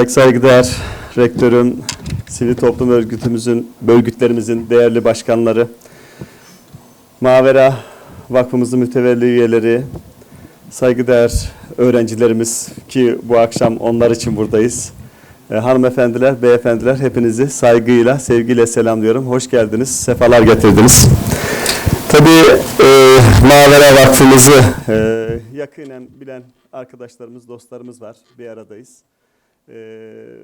Pek saygıdeğer rektörüm, sivil toplum örgütümüzün, örgütlerimizin değerli başkanları, Mavera Vakfımızın mütevelli üyeleri, saygıdeğer öğrencilerimiz ki bu akşam onlar için buradayız. E, hanımefendiler, beyefendiler hepinizi saygıyla, sevgiyle selamlıyorum. Hoş geldiniz, sefalar getirdiniz. Tabii e, Mavera Vakfımızı e, yakinen bilen arkadaşlarımız, dostlarımız var. Bir aradayız. Ee,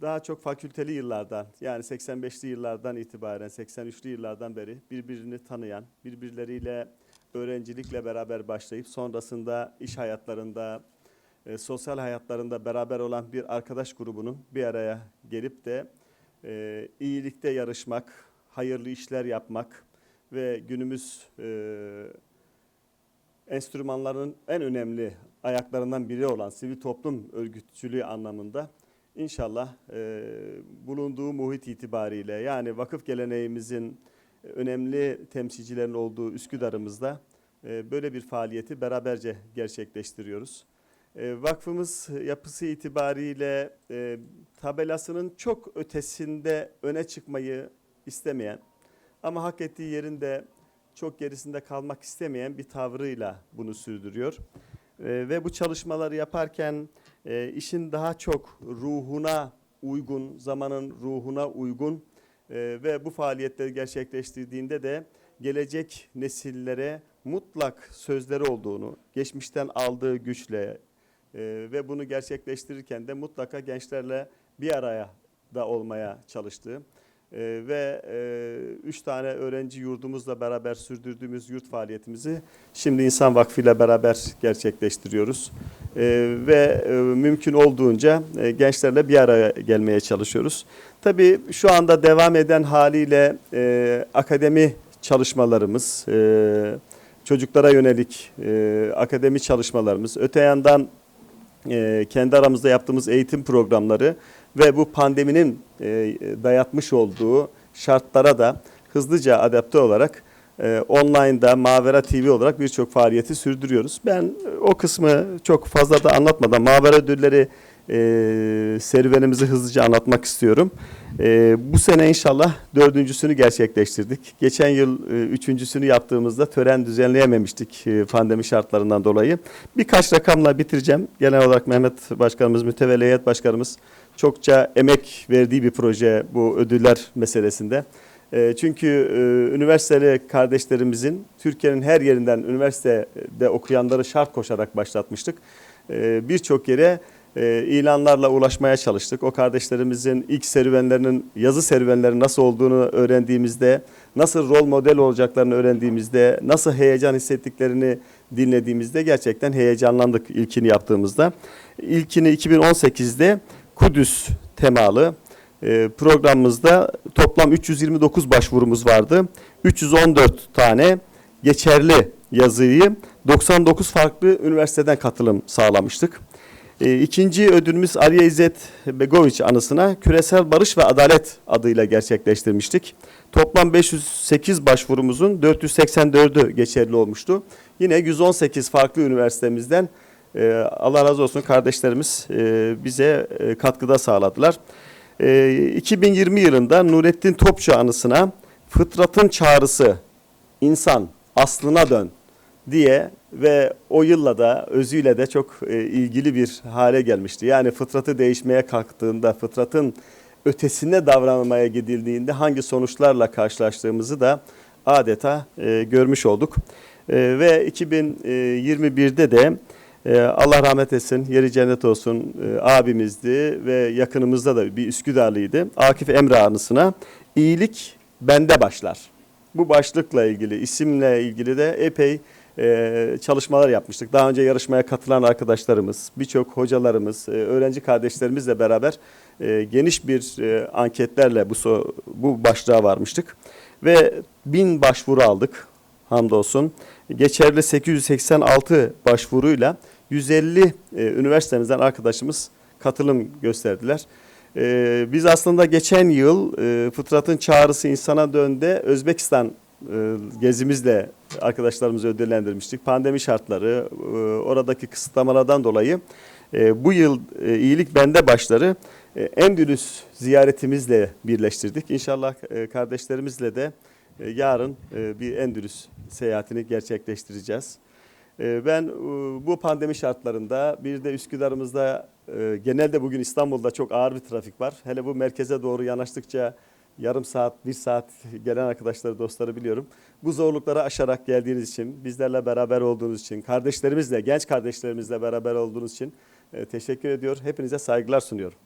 daha çok fakülteli yıllardan yani 85'li yıllardan itibaren 83'lü yıllardan beri birbirini tanıyan, birbirleriyle öğrencilikle beraber başlayıp sonrasında iş hayatlarında, e, sosyal hayatlarında beraber olan bir arkadaş grubunun bir araya gelip de e, iyilikte yarışmak, hayırlı işler yapmak ve günümüz e, enstrümanların en önemli ayaklarından biri olan sivil toplum örgütçülüğü anlamında inşallah e, bulunduğu muhit itibariyle yani vakıf geleneğimizin önemli temsilcilerin olduğu Üsküdar'ımızda e, böyle bir faaliyeti beraberce gerçekleştiriyoruz. E, vakfımız yapısı itibariyle e, tabelasının çok ötesinde öne çıkmayı istemeyen ama hak ettiği yerinde çok gerisinde kalmak istemeyen bir tavrıyla bunu sürdürüyor. Ee, ve bu çalışmaları yaparken e, işin daha çok ruhuna uygun, zamanın ruhuna uygun e, ve bu faaliyetleri gerçekleştirdiğinde de gelecek nesillere mutlak sözleri olduğunu, geçmişten aldığı güçle e, ve bunu gerçekleştirirken de mutlaka gençlerle bir araya da olmaya çalıştığı ee, ve e, üç tane öğrenci yurdumuzla beraber sürdürdüğümüz yurt faaliyetimizi şimdi İnsan Vakfı ile beraber gerçekleştiriyoruz. Ee, ve e, mümkün olduğunca e, gençlerle bir araya gelmeye çalışıyoruz. Tabii şu anda devam eden haliyle e, akademi çalışmalarımız, e, çocuklara yönelik e, akademi çalışmalarımız, öte yandan e, kendi aramızda yaptığımız eğitim programları ve bu pandeminin e, dayatmış olduğu şartlara da hızlıca adapte olarak e, online'da Mavera TV olarak birçok faaliyeti sürdürüyoruz. Ben e, o kısmı çok fazla da anlatmadan Mavera ödülleri e, serüvenimizi hızlıca anlatmak istiyorum. E, bu sene inşallah dördüncüsünü gerçekleştirdik. Geçen yıl e, üçüncüsünü yaptığımızda tören düzenleyememiştik e, pandemi şartlarından dolayı. Birkaç rakamla bitireceğim. Genel olarak Mehmet Başkanımız, Mütevelli Heyet Başkanımız çokça emek verdiği bir proje bu ödüller meselesinde. E, çünkü e, üniversiteli kardeşlerimizin Türkiye'nin her yerinden üniversitede okuyanları şart koşarak başlatmıştık. E, Birçok yere ilanlarla ulaşmaya çalıştık. O kardeşlerimizin ilk serüvenlerinin, yazı serüvenleri nasıl olduğunu öğrendiğimizde, nasıl rol model olacaklarını öğrendiğimizde, nasıl heyecan hissettiklerini dinlediğimizde gerçekten heyecanlandık ilkini yaptığımızda. İlkini 2018'de Kudüs temalı e, programımızda toplam 329 başvurumuz vardı. 314 tane geçerli yazıyı 99 farklı üniversiteden katılım sağlamıştık. E, İkinci ödülümüz Aliye İzzet Begoviç anısına Küresel Barış ve Adalet adıyla gerçekleştirmiştik. Toplam 508 başvurumuzun 484'ü geçerli olmuştu. Yine 118 farklı üniversitemizden e, Allah razı olsun kardeşlerimiz e, bize e, katkıda sağladılar. E, 2020 yılında Nurettin Topçu anısına Fıtratın Çağrısı, insan aslına dön diye ve o yılla da özüyle de çok e, ilgili bir hale gelmişti. Yani fıtratı değişmeye kalktığında, fıtratın ötesine davranmaya gidildiğinde hangi sonuçlarla karşılaştığımızı da adeta e, görmüş olduk. E, ve 2021'de de e, Allah rahmet etsin, yeri cennet olsun e, abimizdi ve yakınımızda da bir Üsküdarlıydı. Akif Emre anısına iyilik bende başlar. Bu başlıkla ilgili, isimle ilgili de epey e, çalışmalar yapmıştık. Daha önce yarışmaya katılan arkadaşlarımız, birçok hocalarımız, e, öğrenci kardeşlerimizle beraber geniş bir anketlerle bu bu başlığa varmıştık. Ve bin başvuru aldık hamdolsun. Geçerli 886 başvuruyla 150 e, üniversitemizden arkadaşımız katılım gösterdiler. E, biz aslında geçen yıl e, Fıtrat'ın Çağrısı insana döndü Özbekistan e, gezimizle arkadaşlarımızı ödüllendirmiştik. Pandemi şartları, e, oradaki kısıtlamalardan dolayı e, bu yıl e, iyilik bende başları e, Endülüs ziyaretimizle birleştirdik. İnşallah e, kardeşlerimizle de e, yarın e, bir Endülüs seyahatini gerçekleştireceğiz. E, Ben e, bu pandemi şartlarında bir de Üsküdar'ımızda e, genelde bugün İstanbul'da çok ağır bir trafik var. Hele bu merkeze doğru yanaştıkça yarım saat, bir saat gelen arkadaşları, dostları biliyorum. Bu zorlukları aşarak geldiğiniz için, bizlerle beraber olduğunuz için, kardeşlerimizle, genç kardeşlerimizle beraber olduğunuz için e, teşekkür ediyor. Hepinize saygılar sunuyorum.